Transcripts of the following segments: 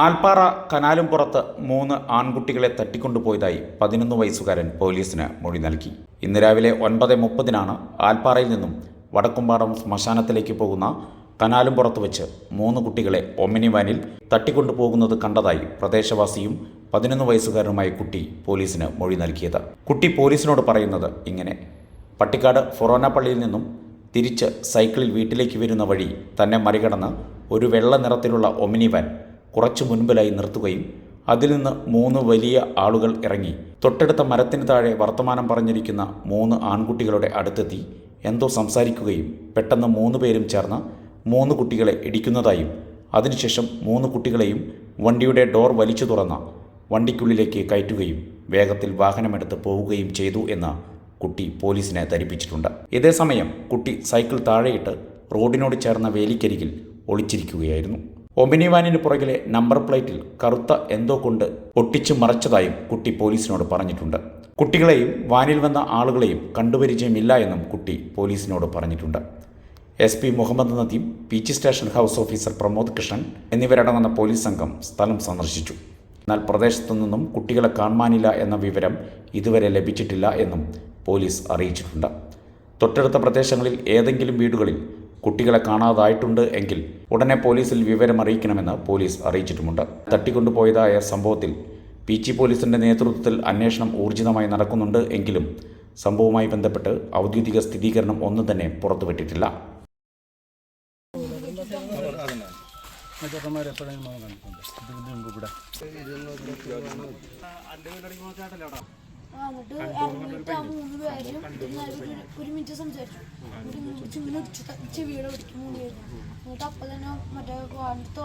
ആൽപ്പാറ കനാലും പുറത്ത് മൂന്ന് ആൺകുട്ടികളെ തട്ടിക്കൊണ്ടുപോയതായി പതിനൊന്ന് വയസ്സുകാരൻ പോലീസിന് മൊഴി നൽകി. ഇന്ന് രാവിലെ ഒൻപത് മുപ്പതിനാണ് ആൽപ്പാറയിൽ നിന്നും വടക്കുംപാടം ശ്മശാനത്തിലേക്ക് പോകുന്ന കനാലും പുറത്ത് വെച്ച് മൂന്ന് കുട്ടികളെ ഒമിനി വാനിൽ തട്ടിക്കൊണ്ടുപോകുന്നത് കണ്ടതായി പ്രദേശവാസിയും പതിനൊന്ന് വയസ്സുകാരനുമായ കുട്ടി പോലീസിന് മൊഴി നൽകിയത്. കുട്ടി പോലീസിനോട് പറയുന്നത് ഇങ്ങനെ പട്ടിക്കാട് ഫൊറോന പള്ളിയിൽ നിന്നും തിരിച്ച് സൈക്കിളിൽ വീട്ടിലേക്ക് വരുന്ന വഴി തന്നെ മറികടന്ന് ഒരു വെള്ള നിറത്തിലുള്ള ഒമിനി വാൻ കുറച്ചു മുൻപിലായി നിർത്തുകയും അതിൽ നിന്ന് മൂന്ന് വലിയ ആളുകൾ ഇറങ്ങി. തൊട്ടടുത്ത മരത്തിന് താഴെ വർത്തമാനം പറഞ്ഞിരിക്കുന്ന മൂന്ന് ആൺകുട്ടികളുടെ അടുത്തെത്തി എന്തോ സംസാരിക്കുകയും പെട്ടെന്ന് മൂന്ന് പേരും ചേർന്ന് മൂന്ന് കുട്ടികളെ ഇടിക്കുന്നതായും അതിനുശേഷം മൂന്ന് കുട്ടികളെയും വണ്ടിയുടെ ഡോർ വലിച്ചു തുറന്ന വണ്ടിക്കുള്ളിലേക്ക് കയറ്റുകയും വേഗത്തിൽ വാഹനമെടുത്ത് പോവുകയും ചെയ്തു എന്ന് കുട്ടി പോലീസിനെ ധരിപ്പിച്ചിട്ടുണ്ട്. ഇതേസമയം കുട്ടി സൈക്കിൾ താഴെയിട്ട് റോഡിനോട് ചേർന്ന വേലിക്കരികിൽ ഒളിച്ചിരിക്കുകയായിരുന്നു. ഒമിനി വാനിന് പുറകിലെ നമ്പർ പ്ലേറ്റിൽ കറുത്ത എന്തോ കൊണ്ട് ഒട്ടിച്ചു മറച്ചതായും കുട്ടി പോലീസിനോട് പറഞ്ഞിട്ടുണ്ട്. കുട്ടികളെയും വാനിൽ വന്ന ആളുകളെയും കണ്ടുപരിചയമില്ല എന്നും കുട്ടി പോലീസിനോട് പറഞ്ഞിട്ടുണ്ട്. S P Muhammad Nadeem P G station house officer Pramod Krishnan എന്നിവരടങ്ങുന്ന പോലീസ് സംഘം സ്ഥലം സന്ദർശിച്ചു. എന്നാൽ പ്രദേശത്തു നിന്നും കുട്ടികളെ കാണാനില്ല എന്ന വിവരം ഇതുവരെ ലഭിച്ചിട്ടില്ല എന്നും പോലീസ് അറിയിച്ചിട്ടുണ്ട്. തൊട്ടടുത്ത പ്രദേശങ്ങളിൽ ഏതെങ്കിലും വീടുകളിൽ കുട്ടികളെ കാണാതായിട്ടുണ്ട് എങ്കിൽ ഉടനെ പോലീസിൽ വിവരം അറിയിക്കണമെന്ന് പോലീസ് അറിയിച്ചിട്ടുമുണ്ട് തട്ടിക്കൊണ്ടുപോയതായ സംഭവത്തിൽ പി ജി പോലീസിന്റെ നേതൃത്വത്തിൽ അന്വേഷണം ഊർജിതമായി നടക്കുന്നുണ്ട് എങ്കിലും സംഭവവുമായി ബന്ധപ്പെട്ട് ഔദ്യോഗിക സ്ഥിരീകരണം ഒന്നും തന്നെ പുറത്തുവിട്ടിട്ടില്ല എന്നിട്ട് ഇറങ്ങിയിട്ട് ആ മൂന്ന് പേരും എല്ലാവരും ഒരു ഒരു മിനിറ്റ് സംസാരിച്ചു. എന്നിട്ട് ഇങ്ങനെ ചെവിയുടെ പിടിക്കും മൂന്ന് പേരും. എന്നിട്ട് അപ്പം തന്നെ മറ്റേ വാണിട്ട്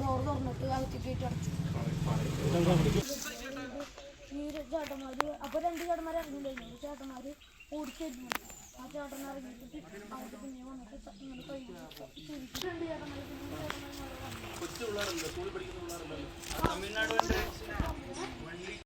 ഡോർ തുറന്നിട്ട് അകത്തേക്ക് കയറ്റി അടച്ചു. ഈ ചേട്ടന്മാര് അപ്പോൾ രണ്ട് ചേട്ടന്മാർ ഇറങ്ങില്ലായിരുന്നു ഒരു ചേട്ടന്മാര് ഓടിക്കായിരുന്നു ആ ചേട്ടൻ ഇറങ്ങിയിട്ട് അങ്ങോട്ട് പിന്നെ വന്നിട്ട് ഇങ്ങനെ കൈ ചെവിക്ക് രണ്ട് ചേട്ടന്മാര് പിന്നെ ഒരു ചേട്ടന്മാര്